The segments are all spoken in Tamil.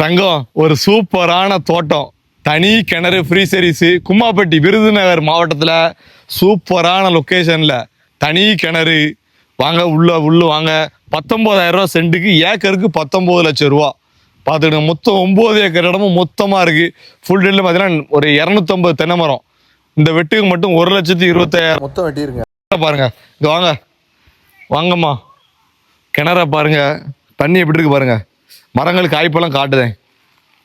தங்கம் ஒரு சூப்பரான தோட்டம். தனி கிணறு ஃப்ரீ சர்வீஸு கும்மாப்பட்டி விருதுநகர் மாவட்டத்தில் சூப்பரான லொக்கேஷனில் தனி கிணறு. வாங்க உள்ள உள்ள வாங்க. பத்தொம்போதாயிரம் ரூபா சென்ட்டுக்கு ஏக்கருக்கு பத்தொம்போது லட்சம் ரூபா. பார்த்துக்கிடுங்க மொத்தம் ஒம்பது ஏக்கர் இடமும் மொத்தமாக இருக்குது ஃபுல் டெல்லில் பார்த்தீங்கன்னா ஒரு இரநூத்தம்பது தென்னை மரம். இந்த வெட்டுக்கு மட்டும் ஒரு லட்சத்தி இருபத்தாயிரம். மொத்தம் வெட்டியிருங்க பாருங்க. இங்க வாங்க. வாங்கம்மா. கிணற பாருங்க. தண்ணி எப்படி இருக்கு பாருங்க. மரங்கள் காய்ப்பெல்லாம் காட்டுதேன்.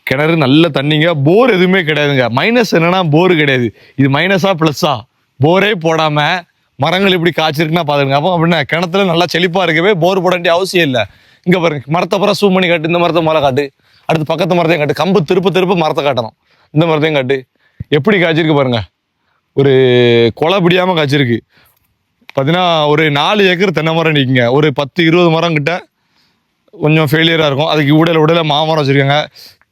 கிணறு நல்ல தண்ணிங்க. போர் எதுவுமே கிடையாதுங்க. மைனஸ் என்னன்னா போர் கிடையாது. இது மைனஸா ப்ளஸ்ஸா போரே போடாமல் மரங்கள் இப்படி காய்ச்சிருக்குன்னா பார்த்துருங்க அப்போ அப்படின்னா கிணத்துல நல்லா செழிப்பாக இருக்கவே போர் போட வேண்டிய அவசியம் இல்லை. இங்கே பாருங்க. மரத்தை பூரா சூம் பண்ணி காட்டு. இந்த மரத்தை மலை காட்டு. அடுத்து பக்கத்து மரத்தையும் காட்டு. கம்பு திருப்ப திருப்ப மரத்தை காட்டணும். இந்த மரத்தையும் காட்டு. எப்படி காய்ச்சிருக்கு பாருங்க. ஒரு கொலை பிடியாமல் காய்ச்சிருக்கு. பார்த்தீங்கன்னா ஒரு நாலு ஏக்கர் தென்னை மரம் நிற்குங்க ஒரு பத்து இருபது மரம் கிட்ட கொஞ்சம் ஃபெயிலியராக இருக்கும். அதுக்கு உடல உடல மாமரம் வச்சுருக்காங்க.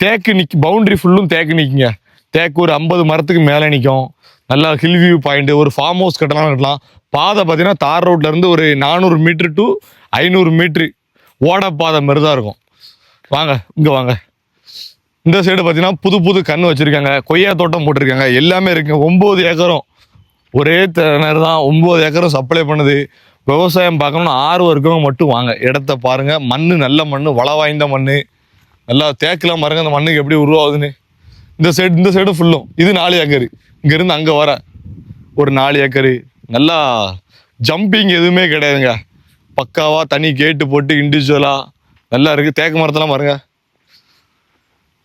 தேக்கு நிற்க பவுண்ட்ரி ஃபுல்லும் தேக்கு நிற்குங்க தேக்கு ஒரு ஐம்பது மரத்துக்கு மேலே நிற்கும் நல்லா ஹில் வியூ பாயிண்ட் ஒரு ஃபார்ம் ஹவுஸ் கட்டலாம் கட்டலாம் பாதை பார்த்தீங்கன்னா தார் ரோட்லேருந்து ஒரு நானூறு மீட்ரு டு ஐநூறு மீட்ரு ஓட பாதை மாதிரி தான் இருக்கும். வாங்க இங்கே வாங்க. இந்த சைடு பார்த்தீங்கன்னா புது புது கன்று வச்சுருக்காங்க. கொய்யா தோட்டம் போட்டிருக்காங்க. எல்லாமே இருக்குங்க. ஒம்பது ஏக்கரும். ஒரே திணறு தான். ஒம்பது ஏக்கரும் சப்ளை பண்ணுது. விவசாயம் பார்க்கணும்னு ஆர்வம் இருக்கவங்க மட்டும் வாங்க. இடத்த பாருங்கள் மண் நல்ல மண் வள வாய்ந்த மண் நல்லா தேக்கலாம் பாருங்கள் அந்த மண்ணுக்கு எப்படி உருவாகுதுன்னு. இந்த சைடு இந்த சைடு ஃபுல்லும் இது நாலு ஏக்கரு. இங்கேருந்து அங்கே வர ஒரு நாலு ஏக்கரு. நல்லா ஜம்பிங் எதுவுமே கிடையாதுங்க. பக்காவாக தனி கேட்டு போட்டு இண்டிவிஜுவலாக நல்லா இருக்குது தேக்கு மரத்தெல்லாம் பாருங்கள்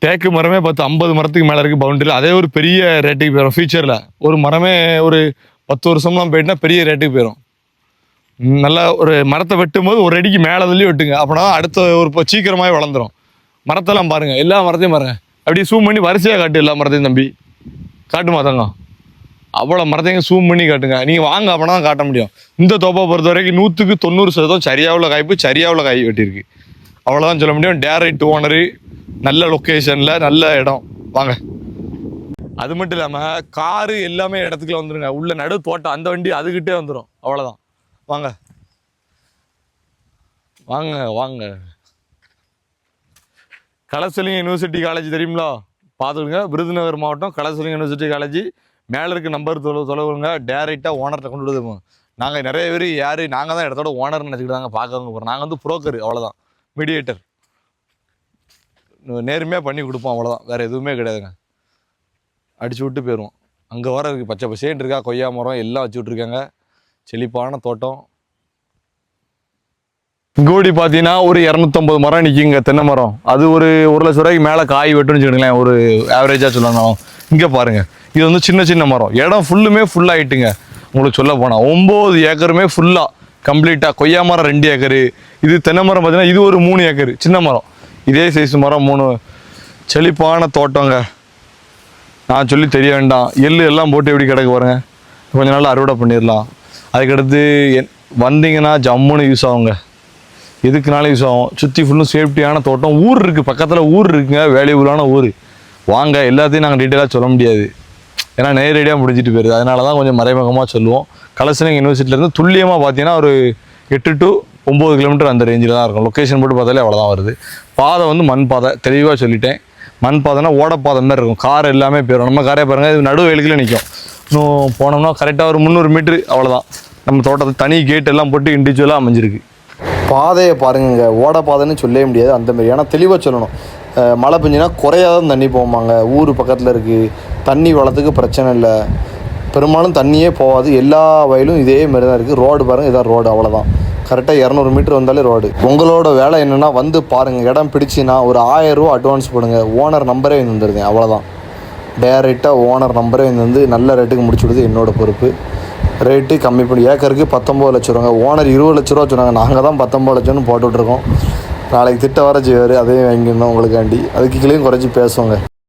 தேக்கு மரமே பத்து ஐம்பது மரத்துக்கு மேலே இருக்குது பவுண்டரியில் அதே ஒரு பெரிய ரேட்டுக்கு போயிடும் ஃபியூச்சரில் ஒரு மரமே ஒரு பத்து வருஷம்லாம் போயிட்டுனா பெரிய ரேட்டுக்கு போயிடும் நல்லா ஒரு மரத்தை வெட்டும் போது ஒரு அடிக்கு மேலே தள்ளி வெட்டுங்க. அப்படின்னா அடுத்த ஒரு இப்போ சீக்கிரமாகவே வளர்ந்துரும். மரத்தெல்லாம் பாருங்கள் எல்லா மரத்தையும் பாருங்கள் அப்படியே சூம் பண்ணி வரிசையாக காட்டு எல்லா மரத்தையும் தம்பி. காட்டுமா தங்கம்? அவ்வளோ மரத்தையும் சூம் பண்ணி காட்டுங்க. நீங்கள் வாங்க அப்படின்னா காட்ட முடியும். இந்த தோப்பை பொறுத்த வரைக்கும் நூற்றுக்கு தொண்ணூறு சதவீதம் சரியாவுள்ள காய்ப்பு சரியாவுள்ள காய் வெட்டியிருக்கு. அவ்வளோதான் சொல்ல முடியும். டேரக்ட் ஓனரு நல்ல லொக்கேஷனில் நல்ல இடம். வாங்க. அது மட்டும் இல்லாமல் காரு எல்லாமே இடத்துக்குள்ள வந்துடுங்க உள்ள நடு தோட்டம் அந்த வண்டி அதுக்கிட்டே வந்துடும் அவ்வளோதான் வாங்க. வாங்க வாங்க. கலசலிங்க யூனிவர்சிட்டி காலேஜ் தெரியுங்களா பார்த்துடுங்க விருதுநகர் மாவட்டம் கலசலிங்க யூனிவர்சிட்டி காலேஜ் மேலே இருக்க நம்பர் தொலை தொலைவுங்க. டேரெக்டாக ஓனர்கிட்ட கொண்டு விடுவோம் நாங்கள் நிறைய பேர் யார் நாங்கள் தான் இடத்தோட ஓனர்னு நினச்சிக்கிட்டு தாங்க பார்க்கறவங்க போகிறோம் நாங்கள் வந்து புரோக்கர் அவ்வளோதான் மீடியேட்டர் நேர்மையாக பண்ணி கொடுப்போம் அவ்வளோதான் வேறு எதுவுமே கிடையாதுங்க. அடிச்சு விட்டு போயிடுவோம் அங்கே வர இருக்குது பச்சை பசேன்னு இருக்கா கொய்யா மரம் எல்லாம் வச்சு விட்ருக்காங்க செழிப்பான தோட்டம். இங்கோடி பார்த்தீங்கன்னா ஒரு இரநூத்தம்பது மரம் நிற்கிங்க தென்னை மரம். அது ஒரு ஒரு லட்ச ரூபாய்க்கு மேலே காய் வெட்டுன்னு வச்சுக்கோங்களேன் ஒரு ஆவரேஜாக சொல்லணும் இங்கே பாருங்கள் இது வந்து சின்ன சின்ன மரம். இடம் ஃபுல்லுமே ஃபுல்லாகிட்டுங்க உங்களுக்கு சொல்ல போனால் ஒம்பது ஏக்கருமே ஃபுல்லாக கம்ப்ளீட்டாக கொய்யா மரம் ரெண்டு ஏக்கரு இது தென்னை மரம் பார்த்தீங்கன்னா இது ஒரு மூணு ஏக்கரு சின்ன மரம். இதே சைஸ் மரம் மூணு. செழிப்பான தோட்டங்க. நான் சொல்லி தெரிய வேண்டாம். எள்ளு எல்லாம் போட்டு எப்படி கிடக்கு பாருங்க. கொஞ்ச நாள் அறுவடை பண்ணிடலாம். அதுக்கடுத்து என்- வந்தீங்கன்னா ஜம்முன்னு யூஸ் ஆகுங்க. எதுக்குனாலும் யூஸ் ஆகும். சுற்றி ஃபுல்லும் சேஃப்டியான தோட்டம். ஊர் இருக்குது பக்கத்தில் ஊர் இருக்குங்க. வேல்யூபுளான ஊர். வாங்க எல்லாத்தையும் நாங்கள் டீட்டெயிலாக சொல்ல முடியாது. ஏன்னா நேரடியாக முடிஞ்சிட்டு போயிருது. அதனால தான் கொஞ்சம் மறைமுகமாக சொல்லுவோம். கலசனிங் யூனிவர்சிட்டிலேருந்து துல்லியமாக பார்த்தீங்கன்னா ஒரு எட்டு டு ஒம்பது கிலோமீட்டர் அந்த ரேஞ்சில் தான் இருக்கும். லொக்கேஷன் போட்டு பார்த்தாலே அவ்வளோதான் வருது. பாதை வந்து மண் பாதை. தெளிவாக சொல்லிட்டேன். மண் பாதைனா ஓடப்பாதை மாதிரி இருக்கும். கார் எல்லாமே போயிடும். நம்ம காரே பாருங்கள் இது நடு வயலுக்குள்ள நிற்கும் இன்னும் போனோம்னா கரெக்டாக ஒரு முந்நூறு மீட்ரு அவ்வளோதான் நம்ம தோட்டத்தை தனி கேட் எல்லாம் போட்டு இண்டிவிஜுவலாக அமைஞ்சிருக்கு. பாதையை பாருங்க ஓட பாதைன்னு சொல்லவே முடியாது அந்த மாதிரி. ஏன்னா தெளிவாக சொல்லணும். மழை பெஞ்சுனா குறையாதான் தண்ணி போவாங்க ஊர் பக்கத்தில் இருக்குது தண்ணி வளத்துக்கு பிரச்சனை இல்லை. பெரும்பாலும் தண்ணியே போகாது. எல்லா வயலும் இதே மாதிரி தான் இருக்குது ரோடு பாருங்கள் இதான் ரோடு அவ்வளோதான் கரெக்டாக இரநூறு மீட்டர் வந்தாலே ரோடு. உங்களோட வேலை என்னென்னா வந்து பாருங்கள் இடம் பிடிச்சின்னா ஒரு ஆயிரம் ரூபா அட்வான்ஸ் போடுங்க. ஓனர் நம்பரே வந்துருங்க. அவ்வளோதான் டேரெக்டாக ஓனர் நம்பரே வந்து நல்ல ரேட்டுக்கு முடிச்சு விடுது என்னோடய பொறுப்பு. ரேட்டு கம்மி பண்ணி ஏக்கருக்கு பத்தொம்பது லட்ச ரூபாங்க. ஓனர் இருபது லட்ச ரூபா சொன்னாங்க. நாங்கள் தான் பத்தொம்பது லட்சம்னு போட்டுட்ருக்கோம் நாளைக்கு திட்ட வர செய்வார். அதையும் வாங்கியிருந்தோம் உங்களுக்காண்டி. அதுக்கு கீழேயும் குறைச்சி பேசுவோங்க.